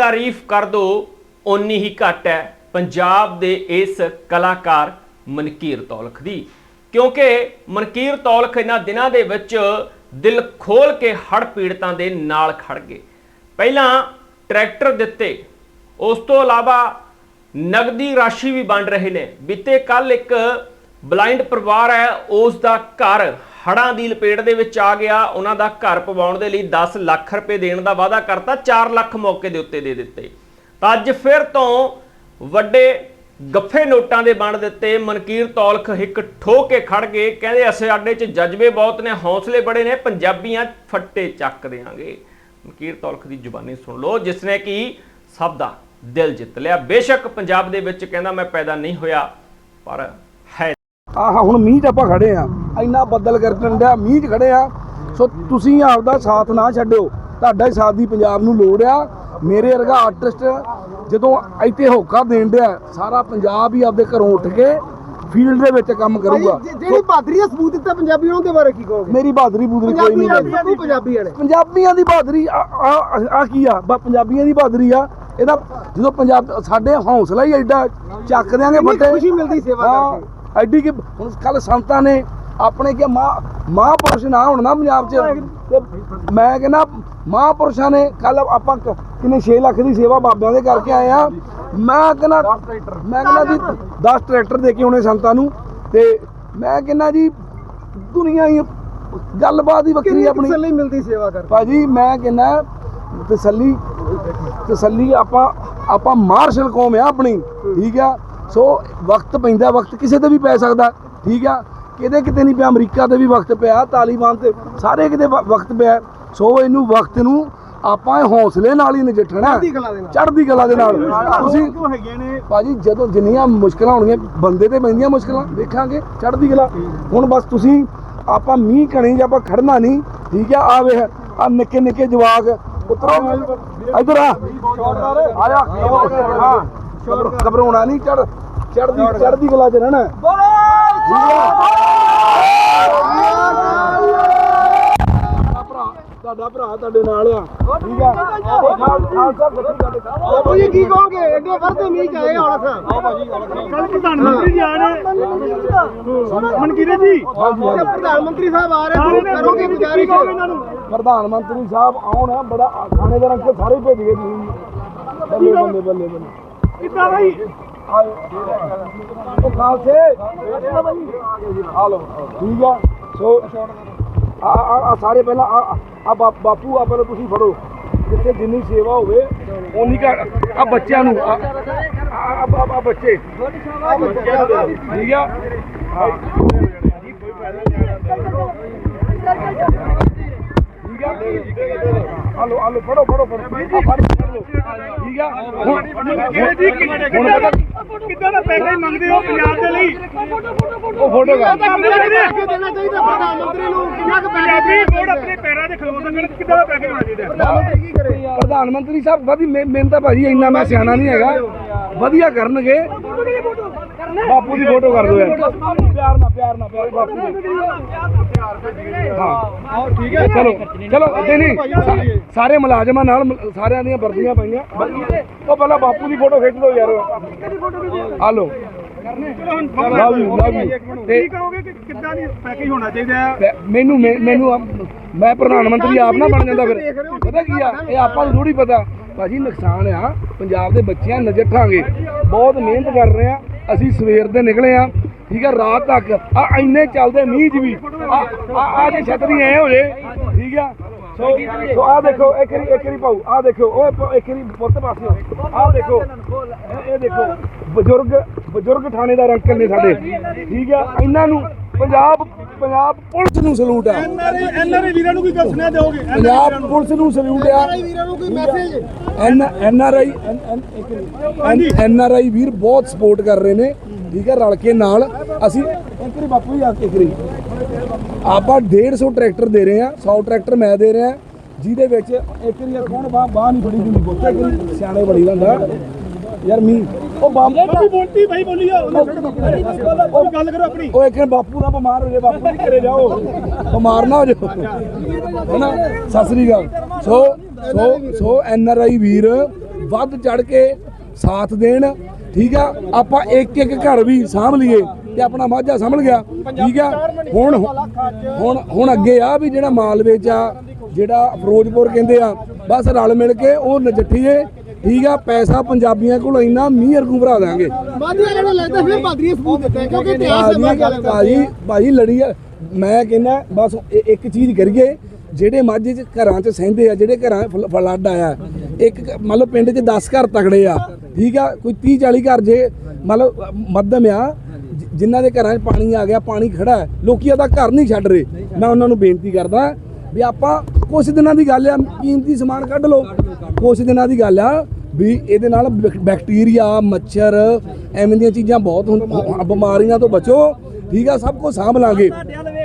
ਤਾਰੀਫ ਕਰ ਦੋ, ਓਨੀ ਹੀ ਘੱਟ ਹੈ ਪੰਜਾਬ ਦੇ ਇਸ ਕਲਾਕਾਰ ਮਨਕੀਰ ਤੌਲਖ ਦੀ। ਕਿਉਂਕਿ ਮਨਕੀਰ ਤੌਲਖ ਇਹਨਾਂ ਦਿਨਾਂ ਦੇ ਵਿੱਚ ਦਿਲ ਖੋਲ ਕੇ ਹੜ ਪੀੜਤਾਂ ਦੇ ਨਾਲ ਖੜ ਗਏ। ਪਹਿਲਾਂ ਟਰੈਕਟਰ ਦਿੱਤੇ, ਉਸ ਤੋਂ ਇਲਾਵਾ ਨਗਦੀ ਰਾਸ਼ੀ ਵੀ ਵੰਡ ਰਹੇ ਨੇ। ਬੀਤੇ ਕੱਲ ਇੱਕ ਬਲਾਈਂਡ ਪਰਿਵਾਰ ਹੈ ਉਸ ਦਾ ਘਰ ਹੜਾਂ ਦੀ ਲਪੇਟ ਦੇ ਵਿੱਚ ਆ ਗਿਆ। ਉਹਨਾਂ ਦਾ ਘਰ ਪਵਾਉਣ ਦੇ ਲਈ 10 ਲੱਖ ਰੁਪਏ ਦੇਣ ਦਾ ਵਾਅਦਾ ਕਰਤਾ 4 ਲੱਖ ਮੌਕੇ ਦੇ ਉੱਤੇ ਦੇ ਦਿੱਤੇ। ਤਾਂ ਅੱਜ ਫਿਰ ਤੋਂ ਵੱਡੇ ਗੱਫੇ ਨੋਟਾਂ ਦੇ ਬਣ ਦਿੱਤੇ। ਮਨਕੀਰ ਤੌਲਖ ਇੱਕ ਠੋ ਕੇ ਖੜ ਗਏ। ਕਹਿੰਦੇ, ਅਸੀਂ ਸਾਡੇ 'ਚ ਜਜ਼ਬੇ ਬਹੁਤ ਨੇ, ਹੌਸਲੇ ਬੜੇ ਨੇ, ਪੰਜਾਬੀਆਂ ਫੱਟੇ ਚੱਕ ਦੇਾਂਗੇ। ਮਨਕੀਰ ਤੌਲਖ ਦੀ ਜ਼ੁਬਾਨੀ ਸੁਣ ਲਓ, ਜਿਸ ਨੇ ਕਿ ਸਭ ਦਾ ਦਿਲ ਜਿੱਤ ਲਿਆ। ਬੇਸ਼ੱਕ ਪੰਜਾਬ ਦੇ ਵਿੱਚ ਕਹਿੰਦਾ, ਮੈਂ ਪੈਦਾ ਨਹੀਂ ਹੋਇਆ, ਪਰ ਹੈ ਆਹ ਹੁਣ ਮੀਂਹ 'ਚ ਆਪਾਂ ਖੜੇ ਆ। ਇੰਨਾ ਬੱਦਲ ਗਰਜਣ ਡਿਆ ਮੀਂਹ 'ਚ ਖੜੇ ਆ। ਸੋ ਤੁਸੀਂ ਆਪਦਾ ਸਾਥ ਨਾ ਛੱਡਿਓ ਤੁਹਾਡਾ ਹੀ ਸਾਥ ਦੀ ਪੰਜਾਬ ਨੂੰ ਲੋੜ ਆ। ਮੇਰੇ ਵਰਗਾ ਆਰਟਿਸਟ ਜਦੋਂ ਇੱਥੇ ਹੋਕਾ ਦੇਣ ਡਿਆ ਸਾਰਾ ਪੰਜਾਬ ਹੀ ਆਪਦੇ ਘਰੋਂ ਉੱਠ ਕੇ ਫੀਲਡ ਦੇ ਵਿੱਚ ਕੰਮ ਕਰੂਗਾ। ਜਿਹੜੀ ਬਹਾਦਰੀ ਦਾ ਸਬੂਤ ਦਿੱਤਾ ਪੰਜਾਬੀ ਉਹਨਾਂ ਦੇ ਬਾਰੇ ਕੀ ਕਹੋਗੇ? ਮੇਰੀ ਬਹਾਦਰੀ ਬੂਦਰੀ ਕੋਈ ਨਹੀਂ ਹੈ। ਪੰਜਾਬੀਆਂ ਦੀ ਬਹਾਦਰੀ ਆ ਕੀ ਆ? ਬਾ ਪੰਜਾਬੀਆਂ ਦੀ ਬਹਾਦਰੀ ਆ। ਇਹਦਾ ਜਦੋਂ ਪੰਜਾਬ ਸਾਡੇ ਹੌਸਲਾ ਹੀ ਐਡਾ ਚੱਕ ਦਿਆਂਗੇ ਫੱਟੇ ਖੁਸ਼ੀ ਮਿਲਦੀ ਸੇਵਾ ਕਰਕੇ। ਐਡੀ ਕਿ ਹੁਣ ਕੱਲ ਸੰਤਾਂ ਨੇ ਆਪਣੇ ਕਿ ਮਾਂ ਮਹਾਂਪੁਰਸ਼ ਨਾ ਹੋਣ ਨਾ ਪੰਜਾਬ 'ਚ। ਤੇ ਮੈਂ ਕਹਿੰਦਾ ਮਹਾਂਪੁਰਸ਼ਾਂ ਨੇ ਕੱਲ ਆਪਾਂ ਕਿੰਨੇ 6 ਲੱਖ ਦੀ ਸੇਵਾ ਬਾਬਿਆਂ ਦੇ ਕਰਕੇ ਆਏ ਆ ਮੈਂ ਕਹਿੰਦਾ ਮੈਂ ਕਹਿੰਦਾ ਜੀ 10 ਟਰੈਕਟਰ ਦੇ ਕੇ ਆਉਣੇ ਸੰਤਾਂ ਨੂੰ। ਤੇ ਮੈਂ ਕਹਿੰਦਾ ਜੀ ਦੁਨੀਆ ਹੀ ਗੱਲਬਾਤ ਹੀ ਵੱਖਰੀ ਆਪਣੀ। ਤਸੱਲੀ ਮਿਲਦੀ ਸੇਵਾ ਕਰਕੇ? ਭਾਜੀ ਮੈਂ ਕਹਿੰਦਾ ਤਸੱਲੀ ਤਸੱਲੀ ਆਪਾਂ ਆਪਾਂ ਮਾਰਸ਼ਲ ਕੌਮ ਆ ਆਪਣੀ ਠੀਕ ਆ। ਸੋ ਵਕਤ ਪੈਂਦਾ ਵਕਤ ਕਿਸੇ ਤੇ ਵੀ ਪੈ ਸਕਦਾ ਠੀਕ ਆ। ਕਿਤੇ ਕਿਤੇ ਨਹੀਂ ਪਿਆ ਅਮਰੀਕਾ ਤੇ ਵੀ ਵਕਤ ਪਿਆ ਤਾਲੀਬਾਨ ਤੇ ਸਾਰੇ ਕਿਤੇ ਵਕਤ ਪਿਆ। ਸੋ ਇਹਨੂੰ ਵਕਤ ਨੂੰ ਆਪਾਂ ਹੌਸਲੇ ਨਾਲ ਹੀ ਨਜਿੱਠਣਾ ਚੜ੍ਹਦੀ ਕਲਾ ਦੇ ਨਾਲ। ਚੜ੍ਹਦੀ ਤੁਸੀਂ ਹੈਗੇ ਨੇ? ਭਾਜੀ ਜਦੋਂ ਜਿੰਨੀਆਂ ਮੁਸ਼ਕਲਾਂ ਹੋਣਗੀਆਂ ਬੰਦੇ ਤੇ ਪੈਂਦੀਆਂ ਮੁਸ਼ਕਲਾਂ ਵੇਖਾਂਗੇ ਚੜ੍ਹਦੀ ਕਲਾ। ਹੁਣ ਬਸ ਤੁਸੀਂ ਆਪਾਂ ਮੀਂਹ ਕਣੀ ਜਾਂ ਆਪਾਂ ਖੜਨਾ ਨਹੀਂ ਠੀਕ ਆ ਆ ਵੇਖ ਆ ਨਿੱਕੇ ਨਿੱਕੇ ਜਵਾਕ ਉਤਰੋ ਇਧਰ ਆ। ਆ ਜਾ ਹਾਂ। ਘਬਰਾਉਣਾ ਨਹੀਂ ਚੜ ਚੜਦੀ ਚੜਦੀ ਕਲਾ ਚ ਰਹਿਣਾ ਤੁਹਾਡਾ ਭਰਾ ਤੁਹਾਡੇ ਨਾਲ ਆ। ਠੀਕ ਆ? ਖਾਲਸਾ ਫਤਿਹ ਤੁਹਾਡੇ ਬਾਪੂ ਜੀ ਕੀ ਕਹੋਗੇ? ਐਡੇ ਵਰਦੇ ਮੀਂਹ ਚ ਆਏ ਹੁਣ ਸਾ ਕੱਲ ਪ੍ਰਧਾਨ ਮੰਤਰੀ ਜੀ ਆ ਰਹੇ। ਮਨਕੀਰੇ ਜੀ। ਤੇ ਪ੍ਰਧਾਨ ਮੰਤਰੀ ਸਾਹਿਬ ਆ ਰਹੇ ਕਰੋਗੇ ਗੁਜ਼ਾਰਿਸ਼? ਪ੍ਰਧਾਨ ਮੰਤਰੀ ਸਾਹਿਬ ਆਉਣ ਆ ਬੜਾ ਖਾਣੇ ਦਾ ਰੰਗ ਸਾਰੇ ਭੇਜ ਗਏ ਤੁਸੀਂ ਬੱਲੇ ਬੱਲੇ ਬੱਲੇ ਬੱਲੇ। ਕਿੱਦਾਂ ਭਾਈ ਆਓ ਉਹ ਖਾਲਸੇ? ਆ ਲੋ ਠੀਕ ਆ? ਸੋ ਆ ਆ ਸਾਰੇ ਪਹਿਲਾਂ ਆ ਬਾਪੂ ਆ ਪਹਿਲਾਂ ਤੁਸੀਂ ਫੜੋ। ਜਿੱਥੇ ਜਿੰਨੀ ਸੇਵਾ ਹੋਵੇ ਉਨੀ ਕਾ ਆ ਬੱਚਿਆਂ ਨੂੰ, ਆ ਆ ਬੱਚੇ। ਆ ਬੱਚਿਆਂ ਨੂੰ ਠੀਕ ਆ? ਹਾਂ ਠੀਕ ਆ? ਹਲੋ ਹਲੋ ਫੜੋ ਫੜੋ ਫੜੋ ਹੁਣ ਕਿੱਦਾਂ ਦਾ ਦਾ ਮੰਗਦੇ ਹੋ ਪੰਜਾਬ ਦੇ ਲਈ ਉਹ ਫੋਟੋ ਕਰ ਦੇਣਾ ਚਾਹੀਦਾ ਪ੍ਰਧਾਨ ਮੰਤਰੀ ਨੂੰ ਕਿੰਨਾ ਕੁ ਪੰਜਾਬੀ ਵੋਟ ਆਪਣੇ ਪੈਰਾਂ ਤੇ ਖਲੋ ਸਕਣ ਕਿੱਦਾਂ ਦਾ ਪੈਕੇਜ ਹੋਣਾ ਚਾਹੀਦਾ ਪ੍ਰਧਾਨ ਮੰਤਰੀ ਕੀ ਕਰੇ ਪ੍ਰਧਾਨ ਮੰਤਰੀ ਸਾਹਿਬ ਵਧੀ ਮੇ- ਮੈਨੂੰ ਤਾਂ ਭਾਜੀ ਇੰਨਾ ਮੈਂ ਸਿਆਣਾ ਨਹੀਂ ਹੈਗਾ ਵਧੀਆ ਕਰਨਗੇ ਬਾਪੂ ਦੀ ਫੋਟੋ ਕਰ ਦਿਓ ਯਾਰ ਪਿਆਰ ਨਾਲ ਪਿਆਰ ਨਾਲ ਪਿਆਰ ਬਾਪੂ ਦੀ ਹਾਂ ਠੀਕ ਹੈ। ਚਲੋ ਚਲੋ ਅੱਗੇ ਨਹੀਂ ਸਾ- ਸਾਰੇ ਮੁਲਾਜ਼ਮਾਂ ਨਾਲ ਸਾਰਿਆਂ ਦੀਆਂ ਵਰਦੀਆਂ ਪਾਈਆਂ। ਉਹ ਪਹਿਲਾਂ ਬਾਪੂ ਦੀ ਫੋਟੋ ਖਿੱਚ ਲਓ ਯਾਰ। ਆ ਲਓ। ਲਵ ਯੂ ਲਵ ਯੂ ਤੇ ਕੀ ਕਹੋਗੇ ਕਿ ਕਿੱਦਾਂ ਦੀ ਪੈਕੇਜ ਹੋਣਾ ਚਾਹੀਦਾ ਹੈ? ਤੇ ਮੈਨੂੰ ਮੈ- ਮੈਨੂੰ ਆਪ- ਮੈਂ ਪ੍ਰਧਾਨ ਮੰਤਰੀ ਆਪ ਨਾ ਬਣ ਜਾਂਦਾ ਫਿਰ। ਪਤਾ ਕੀ ਆ? ਇਹ ਆਪਾਂ ਨੂੰ ਥੋੜੀ ਪਤਾ। ਭਾਜੀ ਨੁਕਸਾਨ ਆ। ਪੰਜਾਬ ਦੇ ਬੱਚਿਆਂ ਨਜਿੱਠਾਂਗੇ ਬਹੁਤ ਮਿਹਨਤ ਕਰ ਰਹੇ ਆ। ਅਸੀਂ ਸਵੇਰ ਦੇ ਨਿਕਲੇ ਆ। ਠੀਕ ਆ ਰਾਤ ਤੱਕ। ਆ ਇੰਨੇ ਚੱਲਦੇ ਮੀਂਹ 'ਚ ਵੀ। ਆ ਆ ਆ ਜੇ ਛਤਰੀ ਐ ਹੋ ਜੇ। ਠੀਕ ਆ? ਸੋ ਸੋ ਆ ਦੇਖੋ ਇੱਕ ਵਾਰੀ ਇੱਕ ਵਾਰੀ ਪਾਉ ਆ ਦੇਖੋ ਓਏ ਪ- ਇੱਕ ਵਾਰੀ ਪੁੱਤ ਪਾਸਿਓ। ਆ ਦੇਖੋ ਇਹ- ਇਹ ਦੇਖੋ ਬਜ਼ੁਰਗ ਬਜ਼ੁਰਗ ਥਾਣੇਦਾਰ ਅੰਕਲ ਨੇ ਸਾਡੇ। ਠੀਕ ਆ? ਇਹਨਾਂ ਨੂੰ ਪੰਜਾਬ ਪੰਜਾਬ ਪੁਲਿਸ ਨੂੰ ਸਲੂਟ ਆ। ਐਨਆਰਏ ਐਨਆਰਏ ਵੀਰਾਂ ਨੂੰ ਕੀ ਗੱਲ ਸੁਣਿਆ ਦਿਓਗੇ? ਪੰਜਾਬ ਪੁਲਿਸ ਨੂੰ ਸਲੂਟ ਆ। ਵੀਰਾਂ ਨੂੰ ਕੋਈ message N N R I N R I ਵੀਰ ਬਹੁਤ ਸਪੋਰਟ ਕਰ ਰਹੇ ਨੇ। ਠੀਕ ਹੈ ਰਲ ਕੇ ਨਾਲ ਅਸੀਂ ਇੱਕ ਵਾਰੀ ਬਾਪੂ ਜੀ ਆ ਕੇ ਇੱਕ ਵਾਰੀ। ਆਪਾਂ 150 ਟਰੈਕਟਰ ਦੇ ਰਹੇ ਆ 100 ਟਰੈਕਟਰ ਮੈਂ ਦੇ ਰਿਹਾ ਜਿਹਦੇ ਵਿੱਚ ਇੱਕ ਵਾਰੀ ਕੌਣ ਬਾਹ ਬਾਹ ਨਹੀਂ ਫੜੀ ਦਿੰਦੀ ਪੁੱਤ ਇੱਕ ਵਾਰੀ ਸਿਆਣੇ ਬੜੀ ਜਾਂਦਾ ਯਾਰ ਮੀ ਉਹ ਬਾਪੂ ਬੋਲਤੀ ਭਾਈ ਬੋਲੀ ਆ ਉਹ ਗੱਲ ਕਰੋ ਆਪਣੀ। ਉਹ ਇੱਕ ਬਾਪੂ ਨਾ ਬਿਮਾਰ ਹੋ ਜਾਏ ਬਾਪੂ ਨਹੀਂ ਘਰੇ ਜਾਓ। ਬਿਮਾਰ ਨਾ ਹੋ ਜਾਓ ਹੈਨਾ? ਸਤਿ ਸ੍ਰੀ ਅਕਾਲ। ਸੋ ਸੋ ਸੋ ਐਨ ਆਰ ਆਈ ਵੀਰ ਵੱਧ ਚੜ ਕੇ ਸਾਥ ਦੇਣ। ਠੀਕ ਆ? ਆਪਾਂ ਇੱਕ ਇੱਕ ਘਰ ਵੀ ਸਾਂਭ ਲਈਏ। ਤੇ ਆਪਣਾ ਮਾਝਾ ਸੰਭਲ ਗਿਆ। ਠੀਕ ਆ? ਹੁਣ ਹੁਣ ਹੁਣ ਅੱਗੇ ਆ ਵੀ ਜਿਹੜਾ ਮਾਲਵੇ ਚ ਆ ਜਿਹੜਾ ਫਿਰੋਜ਼ਪੁਰ ਕਹਿੰਦੇ ਆ ਬਸ ਰਲ ਮਿਲ ਕੇ ਉਹ ਨਜਿੱਠੀਏ। ਠੀਕ ਆ? ਪੈਸਾ ਪੰਜਾਬੀਆਂ ਕੋਲ ਇੰਨਾ ਮੀਂਹ ਵਰਗੂ ਭਰਾ ਦਾਂਗੇ ਮਾਧੀਆ ਜਿਹੜਾ ਲੱਗਦਾ ਫਿਰ ਬਾਦਰੀ ਸਬੂਤ ਦਿੱਤਾ ਕਿਉਂਕਿ ਇਤਿਹਾਸ ਹੈ ਭਾਜੀ ਭਾਜੀ ਲੜੀ ਆ। ਮੈਂ ਕਹਿੰਦਾ ਬਸ ਇੱਕ ਚੀਜ਼ ਕਰੀਏ ਜਿਹੜੇ ਮਾਝੇ ਚ ਘਰਾਂ ਚ ਸਹਿੰਦੇ ਆ ਜਿਹੜੇ ਘਰਾਂ ਫਲ- ਫਲੱਡ ਆਇਆ ਇੱਕ ਲਓ ਪਿੰਡ ਚ 10 ਘਰ ਤਗੜੇ ਆ। ਠੀਕ ਆ? ਕੋਈ 30 40 ਘਰ ਜੇ ਅ, ਮੱਧਮ ਆ। ਜਿਨ੍ਹਾਂ ਦੇ ਘਰਾਂ 'ਚ ਪਾਣੀ ਆ ਗਿਆ ਪਾਣੀ ਖੜਾ ਹੈ ਲੋਕੀ ਆਦਾ ਘਰ ਨਹੀਂ ਛੱਡ ਰਹੇ। ਮੈਂ ਉਹਨਾਂ ਨੂੰ ਬੇਨਤੀ ਕਰਦਾ ਵੀ ਆਪਾਂ ਕੁਝ ਦਿਨਾਂ ਦੀ ਗੱਲ ਆ ਕੀਮਤੀ ਸਮਾਨ ਕੱਢ ਲਓ। ਕੁਝ ਦਿਨਾਂ ਦੀ ਗੱਲ ਆ ਵੀ ਇਹਦੇ ਨਾਲ ਬੈਕ- ਬੈਕਟੀਰੀਆ ਮੱਛਰ ਐਵੇਂ ਦੀਆਂ ਚੀਜ਼ਾਂ ਬਹੁਤ ਹੁੰਦੀਆਂ ਬਿਮਾਰੀਆਂ ਤੋਂ ਬਚੋ। ਠੀਕ ਆ ਸਭ ਕੁਝ ਸਾਂਭ ਲਾਂਗੇ।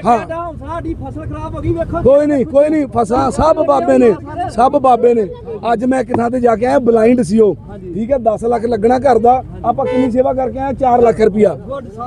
ਹਾਂ। ਸਾਡੀ ਫਸਲ ਖਰਾਬ ਹੋ ਗਈ ਵੇਖੋ। ਕੋਈ ਨਹੀਂ ਕੋਈ ਨਹੀਂ ਫਸਾਂ ਸਭ ਬਾਬੇ ਨੇ ਸਭ ਬਾਬੇ ਨੇ। ਅੱਜ ਮੈਂ ਕਿਥਾਂ ਤੇ ਜਾ ਕੇ ਆਇਆ ਬਲਾਈਂਡ ਸੀ ਉਹ। ਠੀਕ ਹੈ 10 ਲੱਖ ਲੱਗਣਾ ਘਰ ਦਾ। ਆਪਾਂ ਕਿੰਨੀ ਸੇਵਾ ਕਰਕੇ ਆਏ? 4 ਲੱਖ ਰੁਪਿਆ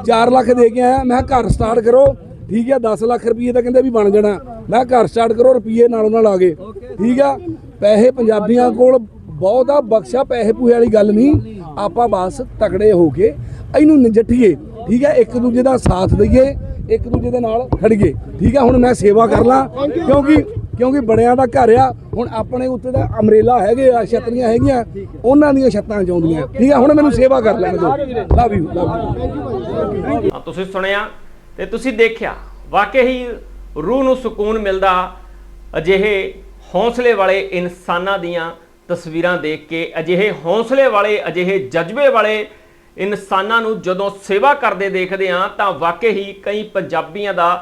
4 ਲੱਖ ਦੇ ਕੇ ਆਇਆ ਮੈਂ ਘਰ ਸਟਾਰਟ ਕਰੋ। ਠੀਕ ਹੈ 10 ਲੱਖ ਰੁਪਏ ਤਾਂ ਕਹਿੰਦੇ ਵੀ ਬਣ ਜਾਣਾ। ਮੈਂ ਘਰ ਸਟਾਰਟ ਕਰੋ ਰੁਪਏ ਨਾਲੋਂ ਨਾਲ ਆ ਗਏ। ਠੀਕ ਆ ਪੈਸੇ ਪੰਜਾਬੀਆਂ ਕੋਲ ਬਹੁਤ ਬਖਸ਼ਾ ਪੈਸੇ ਪੂਏ ਵਾਲੀ ਗੱਲ ਨਹੀਂ। ਆਪਾਂ ਬਸ ਤਕੜੇ ਹੋ ਕੇ ਇਹਨੂੰ ਨਜਿੱਠੀਏ। ਠੀਕ ਹੈ ਇੱਕ ਦੂਜੇ ਦਾ ਸਾਥ ਦਈਏ। ਇੱਕ ਦੂਜੇ ਦੇ ਨਾਲ ਖੜੀਏ। ਠੀਕ ਹੈ ਹੁਣ ਮੈਂ ਸੇਵਾ ਕਰ ਲਾਂ। ਕਿਉਂਕਿ ਕਿਉਂਕਿ ਬੜਿਆਂ ਦਾ ਘਰ ਆ। ਹੁਣ ਆਪਣੇ ਉੱਤੇ ਦਾ ਅਮਰੇਲਾ ਹੈਗੇ ਆ, ਛਤਰੀਆਂ ਹੈਗੀਆਂ। ਉਹਨਾਂ ਦੀਆਂ ਛੱਤਾਂ ਚਾਉਂਦੀਆਂ ਠੀਕ ਹੈ ਹੁਣ ਮੈਨੂੰ ਸੇਵਾ ਕਰ ਲੈਣ ਦਿਓ। ਲਵ ਯੂ ਲਵ ਯੂ ਤੁਸੀਂ ਸੁਣਿਆ ਤੇ ਤੁਸੀਂ ਦੇਖਿਆ। ਵਾਕਈ ਹੀ ਰੂਹ ਨੂੰ ਸਕੂਨ ਮਿਲਦਾ ਅਜਿਹੇ ਹੌਸਲੇ ਵਾਲੇ ਇਨਸਾਨਾਂ ਦੀਆਂ ਤਸਵੀਰਾਂ ਦੇਖ ਕੇ, ਅਜਿਹੇ ਹੌਸਲੇ ਵਾਲੇ, ਅਜਿਹੇ ਜਜ਼ਬੇ ਵਾਲੇ ਇਨਸਾਨਾਂ ਨੂੰ ਜਦੋਂ ਸੇਵਾ ਕਰਦੇ ਦੇਖਦੇ ਹਾਂ ਤਾਂ ਵਾਕਈ ਹੀ ਕਈ ਪੰਜਾਬੀਆਂ ਦਾ